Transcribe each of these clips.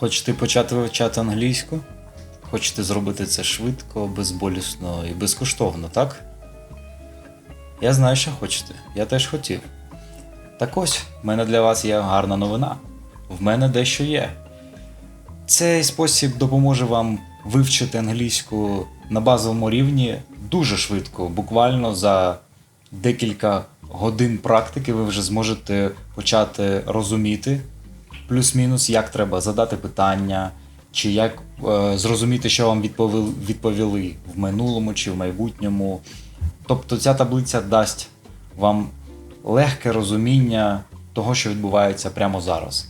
Хочете почати вивчати англійську? Хочете зробити це швидко, безболісно і безкоштовно, так? Я знаю, що хочете. Я теж хотів. Так ось, в мене для вас є гарна новина. В мене дещо є. Цей спосіб допоможе вам вивчити англійську на базовому рівні дуже швидко, буквально за декілька годин практики ви вже зможете почати розуміти плюс-мінус, як треба задати питання, чи як е, зрозуміти, що вам відповіли, відповіли в минулому чи в майбутньому. Тобто ця таблиця дасть вам легке розуміння того, що відбувається прямо зараз.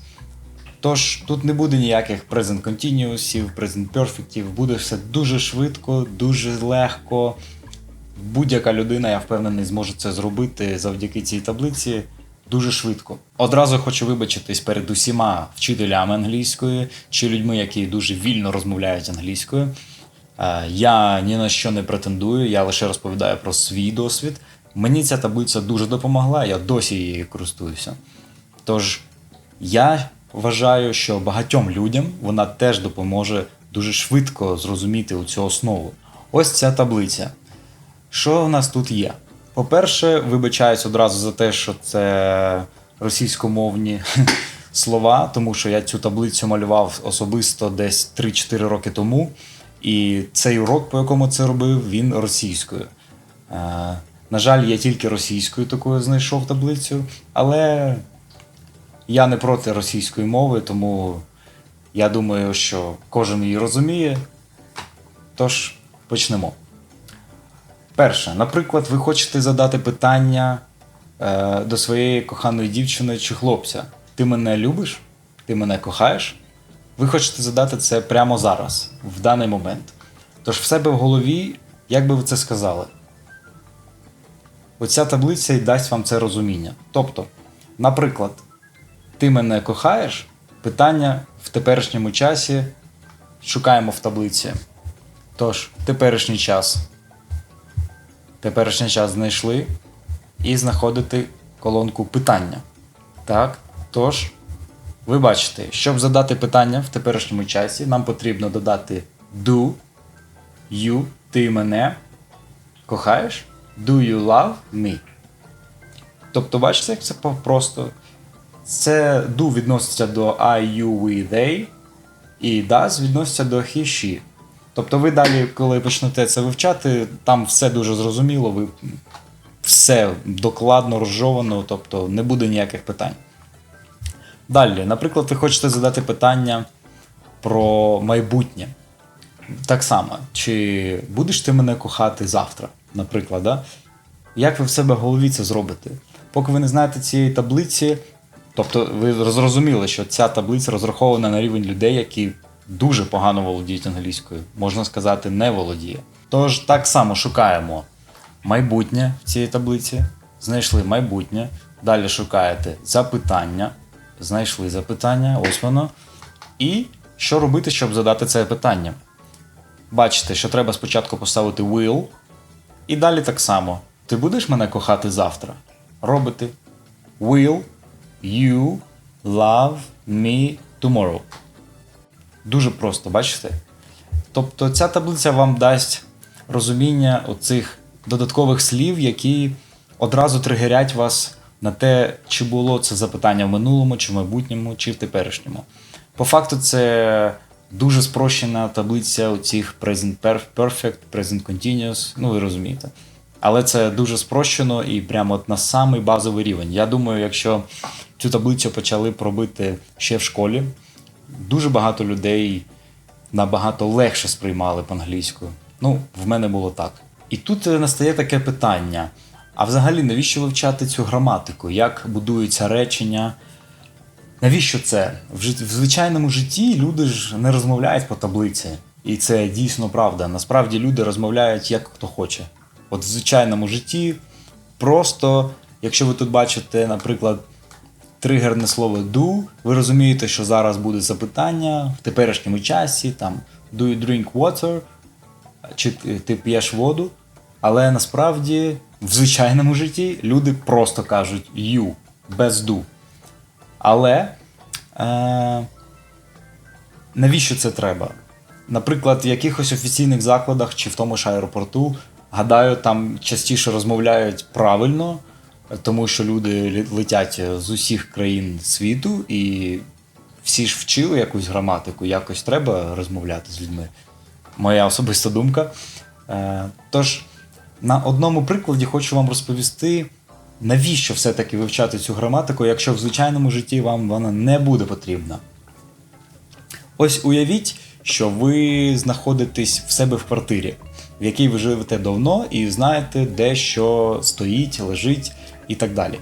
Тож тут не буде ніяких present continuous, present perfect, буде все дуже швидко, дуже легко. Будь-яка людина, я впевнений, зможе це зробити завдяки цій таблиці дуже швидко. Одразу хочу вибачитись перед усіма вчителями англійської чи людьми, які дуже вільно розмовляють англійською. Е, Я ні на що не претендую, я лише розповідаю про свій досвід. Мені ця таблиця дуже допомогла, я досі її користуюся. Тож я вважаю, що багатьом людям вона теж допоможе дуже швидко зрозуміти цю основу. Ось ця таблиця. Що в нас тут є? По-перше, вибачаюсь одразу за те, що це російськомовні слова, тому що я цю таблицю малював особисто десь 3-4 роки тому. І цей урок, по якому це робив, він російською. Е, на жаль, я тільки російською такою знайшов таблицю, але я не проти російської мови, тому я думаю, що кожен її розуміє. Тож почнемо. Перше, наприклад, ви хочете задати питання е, до своєї коханої дівчини чи хлопця. Ти мене любиш? Ти мене кохаєш? Ви хочете задати це прямо зараз, в даний момент. Тож в себе в голові, як би ви це сказали? Оця таблиця і дасть вам це розуміння. Тобто, наприклад, ти мене кохаєш? Питання в теперішньому часі шукаємо в таблиці. Тож, теперішній час. Теперішній час знайшли і знаходити колонку питання. Так, тож, ви бачите, щоб задати питання в теперішньому часі, нам потрібно додати do, you, ти мене кохаєш? Do you love me? Тобто, бачите, як це просто. Це do відноситься до I, you, we, they, і does відноситься до he, she. Тобто ви далі, коли почнете це вивчати, там все дуже зрозуміло, ви все докладно розжовано, тобто не буде ніяких питань. Далі, наприклад, ви хочете задати питання про майбутнє. Так само, чи будеш ти мене кохати завтра, наприклад, да? як ви в себе в голові це зробите? Поки ви не знаєте цієї таблиці, тобто ви зрозуміли, що ця таблиця розрахована на рівень людей, які дуже погано володіють англійською, можна сказати, не володіє. Тож так само шукаємо майбутнє в цій таблиці, знайшли майбутнє, далі шукаєте запитання, знайшли запитання, ось воно. І що робити, щоб задати це питання? Бачите, що треба спочатку поставити will, і далі так само. Ти будеш мене кохати завтра? Робити will you love me tomorrow. Дуже просто, бачите? Тобто ця таблиця вам дасть розуміння оцих додаткових слів, які одразу тригерять вас на те, чи було це запитання в минулому, чи в майбутньому, чи в теперішньому. По факту, це дуже спрощена таблиця оцих present perfect, present continuous, ну ви розумієте. Але це дуже спрощено і прямо от на самий базовий рівень. Я думаю, якщо цю таблицю почали б робити ще в школі, дуже багато людей набагато легше сприймали б англійську. Ну, в мене було так. І тут е, настає таке питання: а взагалі, навіщо вивчати цю граматику? Як будуються речення? Навіщо це? В, жит- в звичайному житті люди ж не розмовляють по таблиці. І це дійсно правда. Насправді люди розмовляють як хто хоче. От в звичайному житті просто, якщо ви тут бачите, наприклад, тригерне слово do, ви розумієте, що зараз буде запитання в теперішньому часі, там do you drink water, чи ти, п'єш воду. Але насправді в звичайному житті люди просто кажуть you без do. Але е, навіщо це треба? Наприклад, в якихось офіційних закладах чи в тому ж аеропорту, гадаю, там частіше розмовляють правильно, тому що люди летять з усіх країн світу, і всі ж вчили якусь граматику, якось треба розмовляти з людьми. Моя особиста думка. Е, Тож, на одному прикладі хочу вам розповісти, навіщо все-таки вивчати цю граматику, якщо в звичайному житті вам вона не буде потрібна. Ось уявіть, що ви знаходитесь в себе в квартирі, в якій ви живете давно, і знаєте, де що стоїть, лежить і так далі.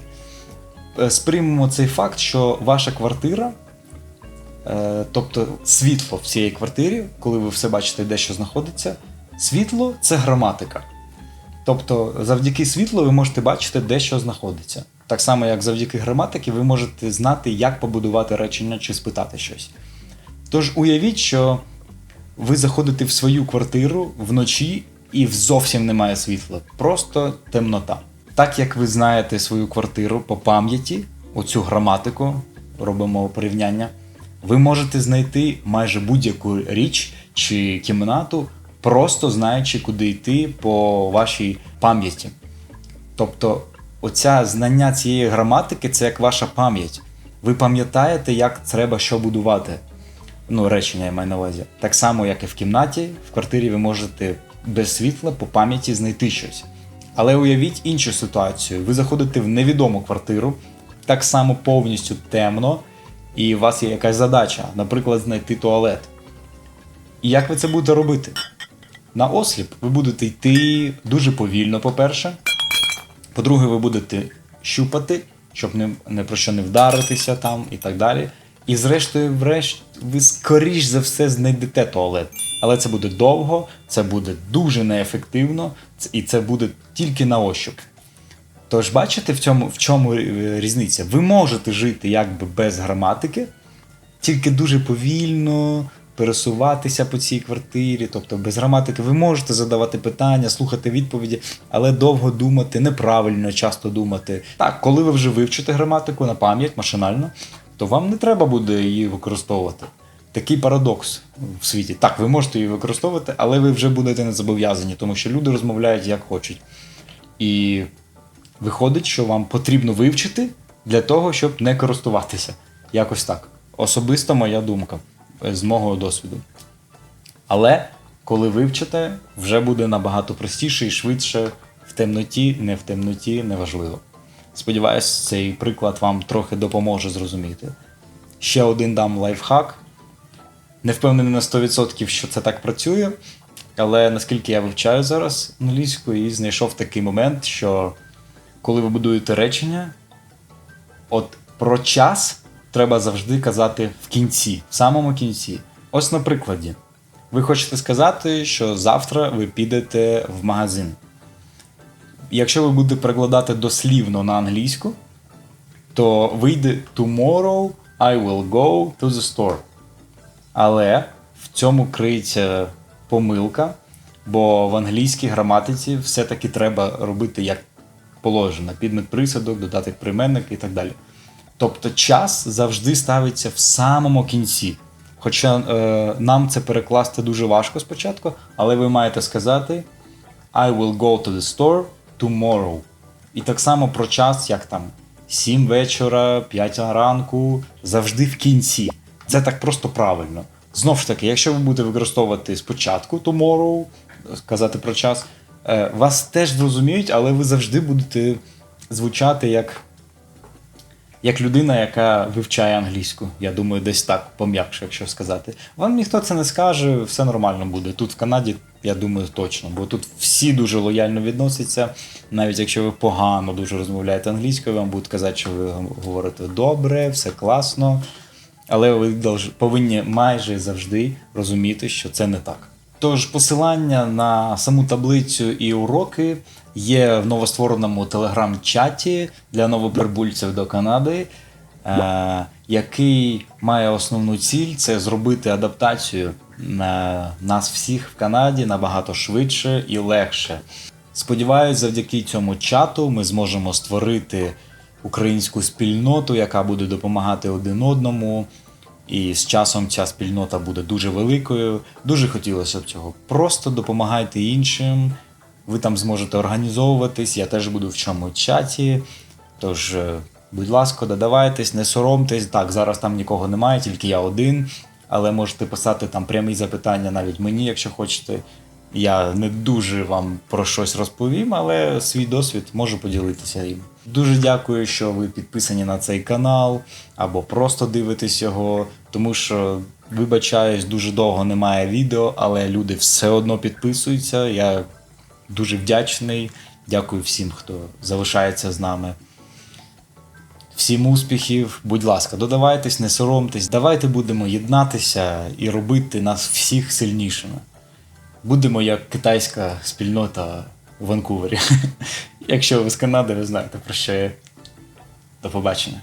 Е, Сприймемо цей факт, що ваша квартира, е, тобто світло в цій квартирі, коли ви все бачите, де що знаходиться, світло це граматика. Тобто, завдяки світлу ви можете бачити, де що знаходиться. Так само, як завдяки граматики, ви можете знати, як побудувати речення чи спитати щось. Тож уявіть, що ви заходите в свою квартиру вночі і зовсім немає світла, просто темнота. Так як ви знаєте свою квартиру по пам'яті, оцю граматику, робимо порівняння, ви можете знайти майже будь-яку річ чи кімнату, просто знаючи, куди йти по вашій пам'яті. Тобто, оця знання цієї граматики це як ваша пам'ять. Ви пам'ятаєте, як треба що будувати. Ну, речення я маю на увазі. Так само, як і в кімнаті, в квартирі ви можете без світла по пам'яті знайти щось. Але уявіть іншу ситуацію. Ви заходите в невідому квартиру, так само повністю темно, і у вас є якась задача, наприклад, знайти туалет. І як ви це будете робити? На осліп ви будете йти дуже повільно, по-перше. По-друге, ви будете щупати, щоб не, не про що не вдаритися там і так далі. І зрештою, врешті, ви скоріш за все знайдете туалет. Але це буде довго, це буде дуже неефективно, і це буде тільки на ощуп. Тож, бачите, в цьому в чому е, різниця? Ви можете жити якби без граматики, тільки дуже повільно пересуватися по цій квартирі, тобто без граматики ви можете задавати питання, слухати відповіді, але довго думати, неправильно часто думати. Так, коли ви вже вивчите граматику на пам'ять машинально, то вам не треба буде її використовувати. Такий парадокс в світі. Так, ви можете її використовувати, але ви вже будете не зобов'язані, тому що люди розмовляють як хочуть. І виходить, що вам потрібно вивчити для того, щоб не користуватися. Якось так. Особиста моя думка е, з мого досвіду. Але коли вивчите, вже буде набагато простіше і швидше в темноті, не в темноті, неважливо. Сподіваюсь, цей приклад вам трохи допоможе зрозуміти. Ще один дам лайфхак. Не впевнений на 100%, що це так працює, але наскільки я вивчаю зараз англійську і знайшов такий момент, що коли ви будуєте речення, от про час треба завжди казати в кінці, в самому кінці. Ось на прикладі. Ви хочете сказати, що завтра ви підете в магазин. Якщо ви будете перекладати дослівно на англійську, то вийде Tomorrow I will go to the store. Але в цьому криється помилка, бо в англійській граматиці все-таки треба робити як положено: підмет присадок, додаток прийменник і так далі. Тобто час завжди ставиться в самому кінці. Хоча е, нам це перекласти дуже важко спочатку, але ви маєте сказати I will go to the store tomorrow. І так само про час, як там 7 вечора, 5 ранку, завжди в кінці. Це так просто правильно. Знову ж таки, якщо ви будете використовувати спочатку tomorrow, сказати про час, е, вас теж зрозуміють, але ви завжди будете звучати як, як людина, яка вивчає англійську. Я думаю, десь так пом'якше, якщо сказати. Вам ніхто це не скаже, все нормально буде. Тут в Канаді, я думаю, точно, бо тут всі дуже лояльно відносяться. Навіть якщо ви погано дуже розмовляєте англійською, вам будуть казати, що ви говорите добре, все класно. Але ви повинні майже завжди розуміти, що це не так. Тож посилання на саму таблицю і уроки є в новоствореному телеграм-чаті для новоприбульців до Канади, е, який має основну ціль це зробити адаптацію на нас всіх в Канаді набагато швидше і легше. Сподіваюсь, завдяки цьому чату ми зможемо створити українську спільноту, яка буде допомагати один одному. І з часом ця спільнота буде дуже великою. Дуже хотілося б цього. Просто допомагайте іншим. Ви там зможете організовуватись. Я теж буду в чому чаті. Тож, е, будь ласка, додавайтесь, не соромтесь. Так, зараз там нікого немає, тільки я один. Але можете писати там прямі запитання навіть мені, якщо хочете. Я не дуже вам про щось розповім, але свій досвід можу поділитися їм. Дуже дякую, що ви підписані на цей канал або просто дивитесь його, тому що вибачаюсь, дуже довго немає відео, але люди все одно підписуються. Я дуже вдячний. Дякую всім, хто залишається з нами. Всім успіхів, будь ласка, додавайтесь, не соромтесь. Давайте будемо єднатися і робити нас всіх сильнішими. Будемо як китайська спільнота у Ванкувері. Якщо ви з Канади, ви знаєте про що я. До побачення.